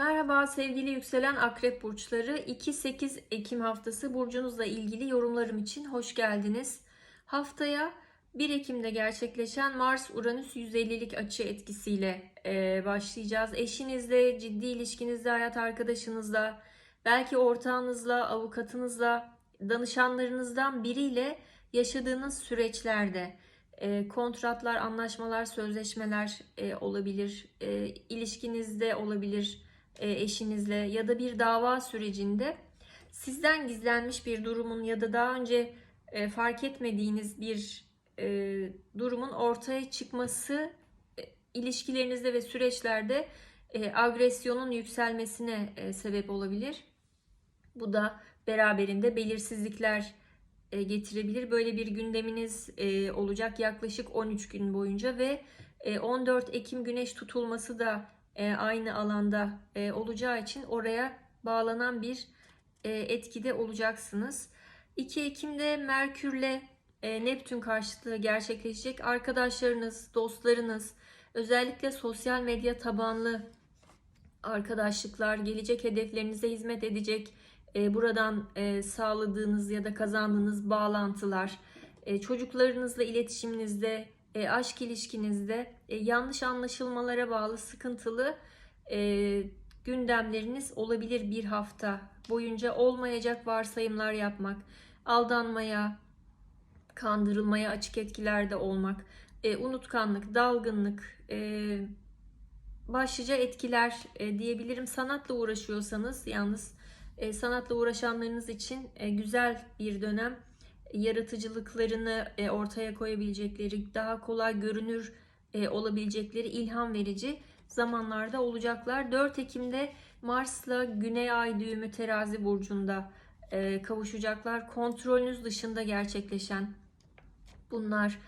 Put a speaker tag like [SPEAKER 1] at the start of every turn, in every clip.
[SPEAKER 1] Merhaba sevgili yükselen akrep burçları. 2-8 Ekim haftası burcunuzla ilgili yorumlarım için hoş geldiniz. Haftaya 1 Ekim'de gerçekleşen Mars-Uranüs 150'lik açı etkisiyle e, başlayacağız. Eşinizle, ciddi ilişkinizde, hayat arkadaşınızla, belki ortağınızla, avukatınızla, danışanlarınızdan biriyle yaşadığınız süreçlerde e, kontratlar, anlaşmalar, sözleşmeler e, olabilir, e, ilişkinizde olabilir eşinizle ya da bir dava sürecinde sizden gizlenmiş bir durumun ya da daha önce e, fark etmediğiniz bir e, durumun ortaya çıkması e, ilişkilerinizde ve süreçlerde e, agresyonun yükselmesine e, sebep olabilir. Bu da beraberinde belirsizlikler e, getirebilir. Böyle bir gündeminiz e, olacak yaklaşık 13 gün boyunca ve e, 14 Ekim güneş tutulması da e, aynı alanda e, olacağı için oraya bağlanan bir e, etkide olacaksınız. 2 Ekim'de Merkürle e, Neptün karşıtlığı gerçekleşecek. Arkadaşlarınız, dostlarınız, özellikle sosyal medya tabanlı arkadaşlıklar, gelecek hedeflerinize hizmet edecek e, buradan e, sağladığınız ya da kazandığınız bağlantılar, e, çocuklarınızla iletişiminizde, e, aşk ilişkinizde e, yanlış anlaşılmalara bağlı sıkıntılı e, gündemleriniz olabilir bir hafta boyunca olmayacak varsayımlar yapmak, aldanmaya, kandırılmaya açık etkilerde olmak, e, unutkanlık, dalgınlık, e, başlıca etkiler e, diyebilirim. Sanatla uğraşıyorsanız yalnız e, sanatla uğraşanlarınız için e, güzel bir dönem. Yaratıcılıklarını e, ortaya koyabilecekleri, daha kolay görünür e, olabilecekleri ilham verici zamanlarda olacaklar. 4 Ekim'de Mars'la Güney Ay düğümü terazi burcunda e, kavuşacaklar. Kontrolünüz dışında gerçekleşen bunlar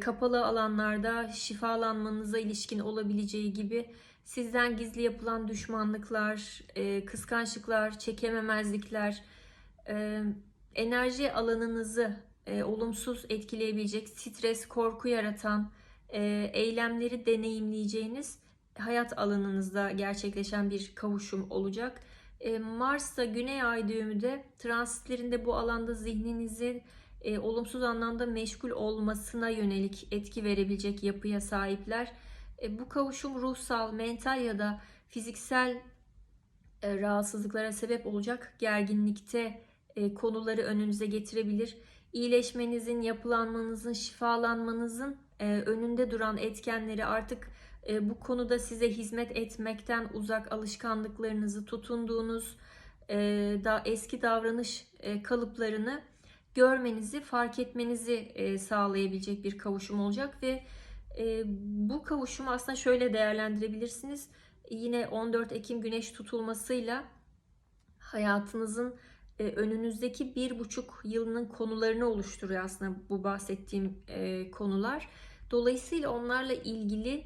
[SPEAKER 1] kapalı alanlarda şifalanmanıza ilişkin olabileceği gibi sizden gizli yapılan düşmanlıklar, kıskançlıklar, çekememezlikler, enerji alanınızı e, olumsuz etkileyebilecek, stres, korku yaratan e, eylemleri deneyimleyeceğiniz hayat alanınızda gerçekleşen bir kavuşum olacak. E, Mars'ta Güney Ay düğümü de transitlerinde bu alanda zihninizin e, olumsuz anlamda meşgul olmasına yönelik etki verebilecek yapıya sahipler. E, bu kavuşum ruhsal, mental ya da fiziksel e, rahatsızlıklara sebep olacak gerginlikte konuları önünüze getirebilir. İyileşmenizin, yapılanmanızın, şifalanmanızın e, önünde duran etkenleri artık e, bu konuda size hizmet etmekten uzak alışkanlıklarınızı tutunduğunuz e, da eski davranış e, kalıplarını görmenizi, fark etmenizi e, sağlayabilecek bir kavuşum olacak ve e, bu kavuşumu aslında şöyle değerlendirebilirsiniz. Yine 14 Ekim Güneş tutulmasıyla hayatınızın e, önünüzdeki bir buçuk yılının konularını oluşturuyor aslında bu bahsettiğim e, konular. Dolayısıyla onlarla ilgili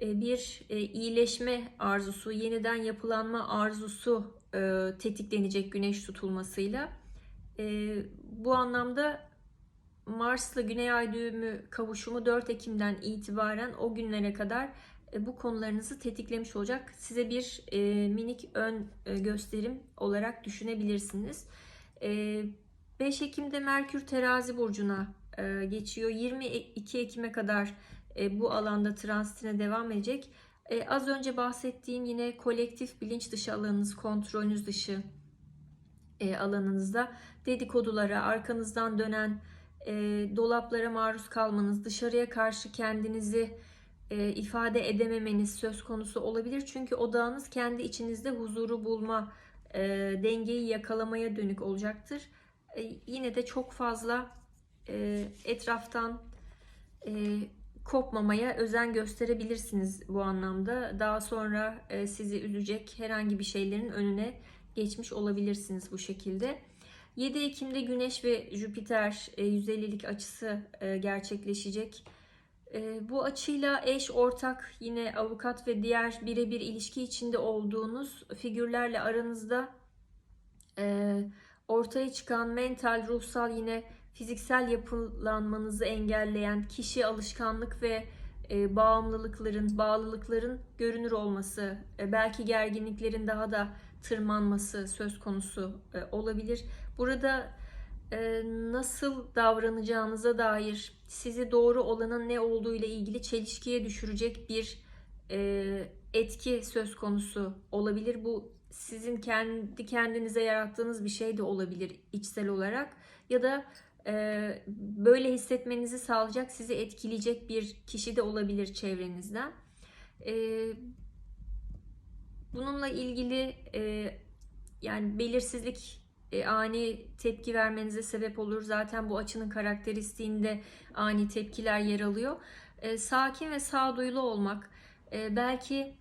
[SPEAKER 1] e, bir e, iyileşme arzusu, yeniden yapılanma arzusu e, tetiklenecek güneş tutulmasıyla. E, bu anlamda Mars'la Güney Ay düğümü kavuşumu 4 Ekim'den itibaren o günlere kadar e, bu konularınızı tetiklemiş olacak. Size bir e, minik ön e, gösterim olarak düşünebilirsiniz. E, 5 Ekim'de Merkür Terazi burcuna e, geçiyor. 22 Ekim'e kadar e, bu alanda transitine devam edecek. E, az önce bahsettiğim yine kolektif bilinç dışı alanınız, kontrolünüz dışı e, alanınızda dedikodulara, arkanızdan dönen e, dolaplara maruz kalmanız, dışarıya karşı kendinizi e, ifade edememeniz söz konusu olabilir. Çünkü odağınız kendi içinizde huzuru bulma, e, dengeyi yakalamaya dönük olacaktır. E, yine de çok fazla e, etraftan e, kopmamaya özen gösterebilirsiniz bu anlamda. Daha sonra e, sizi üzecek herhangi bir şeylerin önüne geçmiş olabilirsiniz bu şekilde. 7 Ekim'de Güneş ve Jüpiter e, 150'lik açısı e, gerçekleşecek. E, bu açıyla eş, ortak, yine avukat ve diğer birebir ilişki içinde olduğunuz figürlerle aranızda e, ortaya çıkan mental, ruhsal yine fiziksel yapılanmanızı engelleyen kişi, alışkanlık ve e, bağımlılıkların, bağlılıkların görünür olması, e, belki gerginliklerin daha da tırmanması söz konusu olabilir. Burada nasıl davranacağınıza dair sizi doğru olanın ne olduğu ile ilgili çelişkiye düşürecek bir e, etki söz konusu olabilir. Bu sizin kendi kendinize yarattığınız bir şey de olabilir içsel olarak ya da e, böyle hissetmenizi sağlayacak, sizi etkileyecek bir kişi de olabilir çevrenizden. E, bununla ilgili yani belirsizlik e, ani tepki vermenize sebep olur. Zaten bu açının karakteristiğinde ani tepkiler yer alıyor. E, sakin ve sağduyulu olmak, e, belki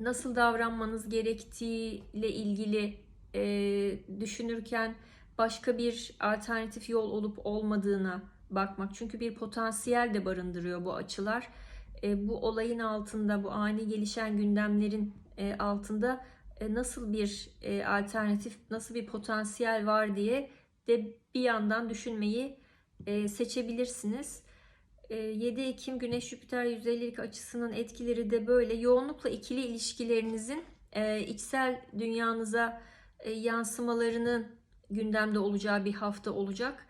[SPEAKER 1] nasıl davranmanız gerektiğiyle ilgili e, düşünürken başka bir alternatif yol olup olmadığına bakmak. Çünkü bir potansiyel de barındırıyor bu açılar. E, bu olayın altında, bu ani gelişen gündemlerin e, altında nasıl bir e, alternatif, nasıl bir potansiyel var diye de bir yandan düşünmeyi e, seçebilirsiniz. E, 7 Ekim Güneş Jüpiter 150'lik açısının etkileri de böyle. Yoğunlukla ikili ilişkilerinizin e, içsel dünyanıza e, yansımalarının gündemde olacağı bir hafta olacak.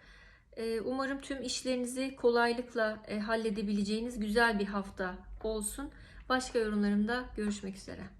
[SPEAKER 1] E, Umarım tüm işlerinizi kolaylıkla e, halledebileceğiniz güzel bir hafta olsun. Başka yorumlarımda görüşmek üzere.